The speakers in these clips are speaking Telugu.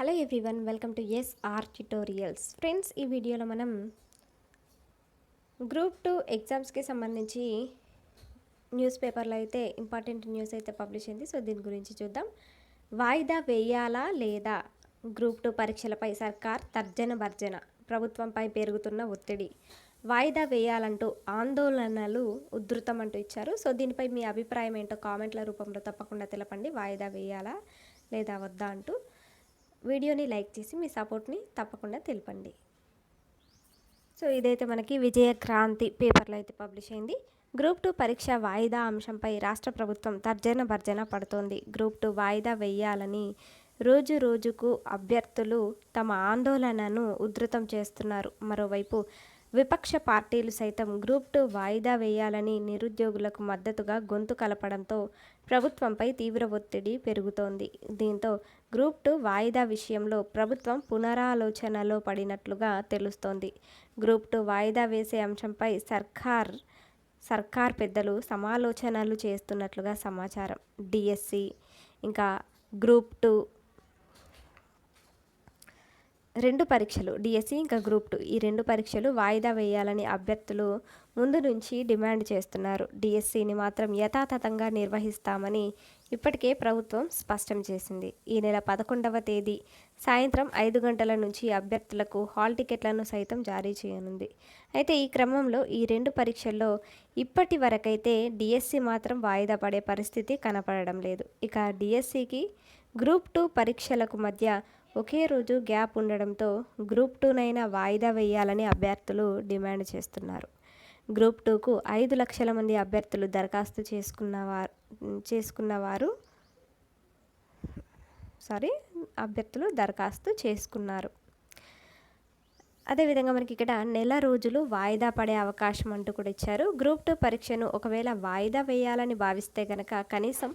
Hello everyone welcome to S R tutorials friends ఈ వీడియోలో మనం గ్రూప్ టూ ఎగ్జామ్స్కి సంబంధించి న్యూస్ పేపర్లో అయితే ఇంపార్టెంట్ న్యూస్ అయితే పబ్లిష్ అయింది. సో దీని గురించి చూద్దాం. వాయిదా వేయాలా లేదా? గ్రూప్ టూ పరీక్షలపై సర్కార్ తర్జన భర్జన ప్రభుత్వంపై పెరుగుతున్న ఒత్తిడి. వాయిదా వేయాలంటూ ఆందోళనలు ఉధృతం అంటూ ఇచ్చారు. సో దీనిపై మీ అభిప్రాయం ఏంటో కామెంట్ల రూపంలో తప్పకుండా తెలపండి. వాయిదా వేయాలా లేదా వద్దా అంటూ. వీడియోని లైక్ చేసి మీ సపోర్ట్ని తప్పకుండా తెలపండి. సో ఇదైతే మనకి విజయక్రాంతి పేపర్లో అయితే పబ్లిష్ అయింది. గ్రూప్ టూ పరీక్ష వాయిదా అంశంపై రాష్ట్ర ప్రభుత్వం తర్జన భర్జన పడుతోంది. గ్రూప్ టూ వాయిదా వేయాలని రోజు రోజుకు అభ్యర్థులు తమ ఆందోళనను ఉధృతం చేస్తున్నారు. మరోవైపు విపక్ష పార్టీలు సైతం గ్రూప్ టూ వాయిదా వేయాలని నిరుద్యోగులకు మద్దతుగా గొంతు కలపడంతో ప్రభుత్వంపై తీవ్ర ఒత్తిడి పెరుగుతోంది. దీంతో గ్రూప్ టూ వాయిదా విషయంలో ప్రభుత్వం పునరాలోచనలో పడినట్లుగా తెలుస్తోంది. గ్రూప్ టూ వాయిదా వేసే అంశంపై సర్కార్ సర్కార్ పెద్దలు సమాలోచనలు చేస్తున్నట్లుగా సమాచారం. డిఎస్సి ఇంకా గ్రూప్ టూ రెండు పరీక్షలు డిఎస్సి ఇంకా గ్రూప్ టూ ఈ రెండు పరీక్షలు వాయిదా వేయాలని అభ్యర్థులు ముందు నుంచి డిమాండ్ చేస్తున్నారు. డిఎస్సిని మాత్రం యథాతథంగా నిర్వహిస్తామని ఇప్పటికే ప్రభుత్వం స్పష్టం చేసింది. ఈ నెల పదకొండవ తేదీ సాయంత్రం ఐదు గంటల నుంచి అభ్యర్థులకు హాల్ టికెట్లను సైతం జారీ చేయనుంది. అయితే ఈ క్రమంలో ఈ రెండు పరీక్షల్లో ఇప్పటి వరకైతే డిఎస్సి మాత్రం వాయిదా పడే పరిస్థితి కనపడడం లేదు. ఇక డిఎస్సికి గ్రూప్ టూ పరీక్షలకు మధ్య ఒకే రోజు గ్యాప్ ఉండడంతో గ్రూప్ టూనైనా వాయిదా వేయాలని అభ్యర్థులు డిమాండ్ చేస్తున్నారు. గ్రూప్ టూకు ఐదు లక్షల మంది అభ్యర్థులు దరఖాస్తు చేసుకున్నవారు చేసుకున్నవారు సారీ అభ్యర్థులు దరఖాస్తు చేసుకున్నారు. అదేవిధంగా మనకి ఇక్కడ నెల రోజులు వాయిదా పడే అవకాశం అంటూ కూడా ఇచ్చారు. గ్రూప్ టూ పరీక్షను ఒకవేళ వాయిదా వేయాలని భావిస్తే కనుక కనీసం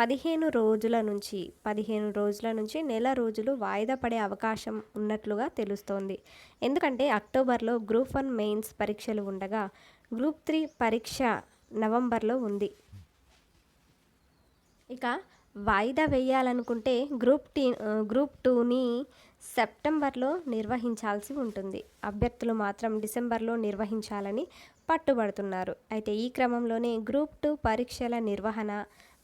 పదిహేను రోజుల నుంచి పదిహేను రోజుల నుంచి నెల రోజులు వాయిదా పడే అవకాశం ఉన్నట్లుగా తెలుస్తోంది. ఎందుకంటే అక్టోబర్లో గ్రూప్ వన్ మెయిన్స్ పరీక్షలు ఉండగా గ్రూప్ త్రీ పరీక్ష నవంబర్లో ఉంది. ఇక వాయిదా వేయాలనుకుంటే గ్రూప్ టీ గ్రూప్ టూని సెప్టెంబర్లో నిర్వహించాల్సి ఉంటుంది. అభ్యర్థులు మాత్రం డిసెంబర్లో నిర్వహించాలని పట్టుబడుతున్నారు. అయితే ఈ క్రమంలోనే గ్రూప్ టూ పరీక్షల నిర్వహణ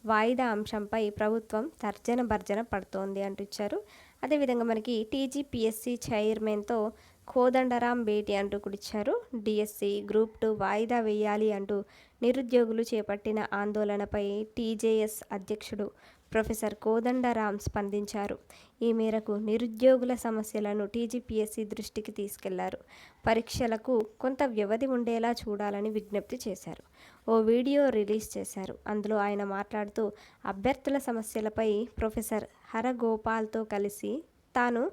వాయిదా అంశంపై ప్రభుత్వం తర్జన భర్జన పడుతోంది అంటూ ఇచ్చారు. అదేవిధంగా మనకి టీజీపీఎస్సీ చైర్మన్తో కోదండరాం భేటీ అంటూ కూడా ఇచ్చారు. డిఎస్సి గ్రూప్ టూ వాయిదా వేయాలి అంటూ నిరుద్యోగులు చేపట్టిన ఆందోళనపై టీజేఎస్ అధ్యక్షుడు ప్రొఫెసర్ కోదండరామ్ స్పందించారు. ఈ మేరకు నిరుద్యోగుల సమస్యలను టీజీపీఎస్సీ దృష్టికి తీసుకెళ్ళారు. పరీక్షలకు కొంత వ్యవధి ఉండేలా చూడాలని విజ్ఞప్తి చేశారు. ఓ వీడియో రిలీజ్ చేశారు. అందులో ఆయన మాట్లాడుతూ అభ్యర్థుల సమస్యలపై ప్రొఫెసర్ హరగోపాల్తో కలిసి తాను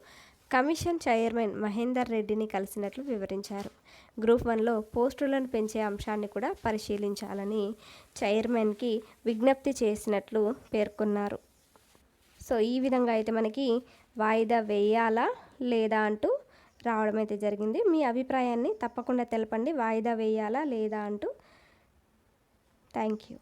కమిషన్ చైర్మన్ మహేందర్ రెడ్డిని కలిసినట్లు వివరించారు. గ్రూప్ వన్లో పోస్టులను పెంచే అంశాన్ని కూడా పరిశీలించాలని చైర్మన్కి విజ్ఞప్తి చేసినట్లు పేర్కొన్నారు. సో ఈ విధంగా అయితే మనకి వాయిదా వేయాలా లేదా అంటూ రావడం అయితే జరిగింది. మీ అభిప్రాయాన్ని తప్పకుండా తెలపండి. వాయిదా వేయాలా లేదా అంటూ. Thank you.